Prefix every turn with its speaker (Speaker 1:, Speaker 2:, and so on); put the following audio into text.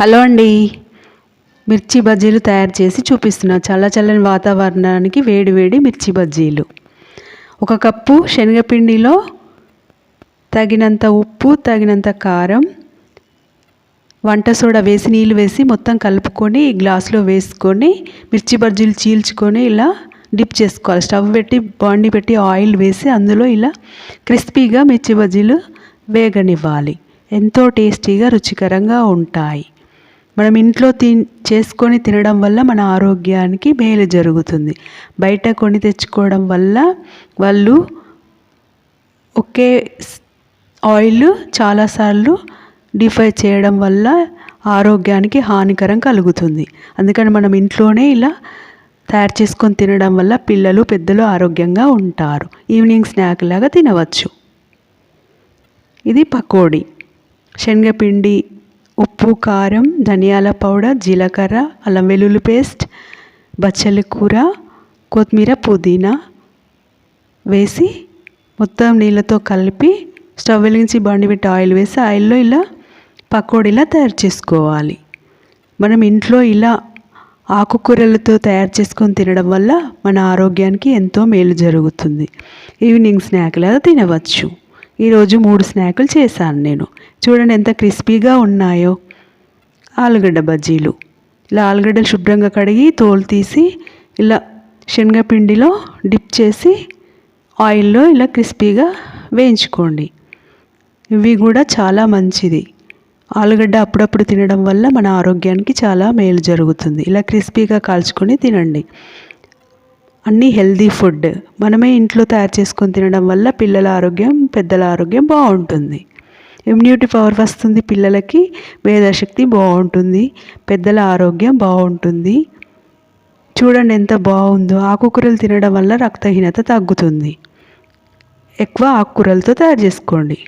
Speaker 1: Hello అండి. మిర్చి బజ్జీలు తయారు చేసి చూపిస్తున్నా. చల్ల చల్లని వాతావరణానికి వేడి వేడి మిర్చి బజ్జీలు. ఒక కప్పు శనగపిండిలో తగినంత ఉప్పు తగినంత కారం వంట సోడా వేసి నీళ్ళు వేసి మొత్తం కలుపుకొని గ్లాసులో వేసుకొని మిర్చి బజ్జీలు చీల్చుకొని ఇలా డిప్ చేసుకోవాలి. స్టవ్ పెట్టి బాండి పెట్టి ఆయిల్ వేసి అందులో ఇలా క్రిస్పీగా మిర్చి బజ్జీలు వేగనివ్వాలి. ఎంతో టేస్టీగా రుచికరంగా ఉంటాయి. మనం ఇంట్లో తి చేసుకొని తినడం వల్ల మన ఆరోగ్యానికి మేలు జరుగుతుంది. బయట కొని తెచ్చుకోవడం వల్ల వాళ్ళు ఒకే ఆయిల్ చాలాసార్లు డిఫై చేయడం వల్ల ఆరోగ్యానికి హానికరం కలుగుతుంది. అందుకని మనం ఇంట్లోనే ఇలా తయారు చేసుకొని తినడం వల్ల పిల్లలు పెద్దలు ఆరోగ్యంగా ఉంటారు. ఈవినింగ్ స్నాక్ లాగా తినవచ్చు. ఇది పకోడీ. శనగపిండి ఉప్పు కారం ధనియాల పౌడర్ జీలకర్ర అల్లం వెల్లుల్లి పేస్ట్ బచ్చలి కూర కొత్తిమీర పుదీనా వేసి మొత్తం నీళ్ళతో కలిపి స్టవ్ వెలిగించి బండి పెట్టి ఆయిల్ వేసి ఆయిల్లో ఇలా పకోడీలా తయారు చేసుకోవాలి. మనం ఇంట్లో ఇలా ఆకుకూరలతో తయారు చేసుకొని తినడం వల్ల మన ఆరోగ్యానికి ఎంతో మేలు జరుగుతుంది. ఈవినింగ్ స్నాక్ లాగా తినవచ్చు. ఈరోజు మూడు స్నాకులు చేశాను నేను. చూడండి ఎంత క్రిస్పీగా ఉన్నాయో. ఆలుగడ్డ బజ్జీలు. ఇలా ఆలుగడ్డలు శుభ్రంగా కడిగి తోలు తీసి ఇలా శనగపిండిలో డిప్ చేసి ఆయిల్లో ఇలా క్రిస్పీగా వేయించుకోండి. ఇవి కూడా చాలా మంచిది. ఆలుగడ్డ అప్పుడప్పుడు తినడం వల్ల మన ఆరోగ్యానికి చాలా మేలు జరుగుతుంది. ఇలా క్రిస్పీగా కాల్చుకొని తినండి. అన్నీ హెల్దీ ఫుడ్ మనమే ఇంట్లో తయారు చేసుకొని తినడం వల్ల పిల్లల ఆరోగ్యం పెద్దల ఆరోగ్యం బాగుంటుంది. ఇమ్యూనిటీ పవర్ వస్తుంది పిల్లలకి మేధాశక్తి బాగుంటుంది పెద్దల ఆరోగ్యం బాగుంటుంది. చూడండి ఎంత బాగుందో ఆకుకూరలు తినడం వల్ల రక్తహీనత తగ్గుతుంది. ఎక్కువ ఆకుకూరలతో తయారు చేసుకోండి.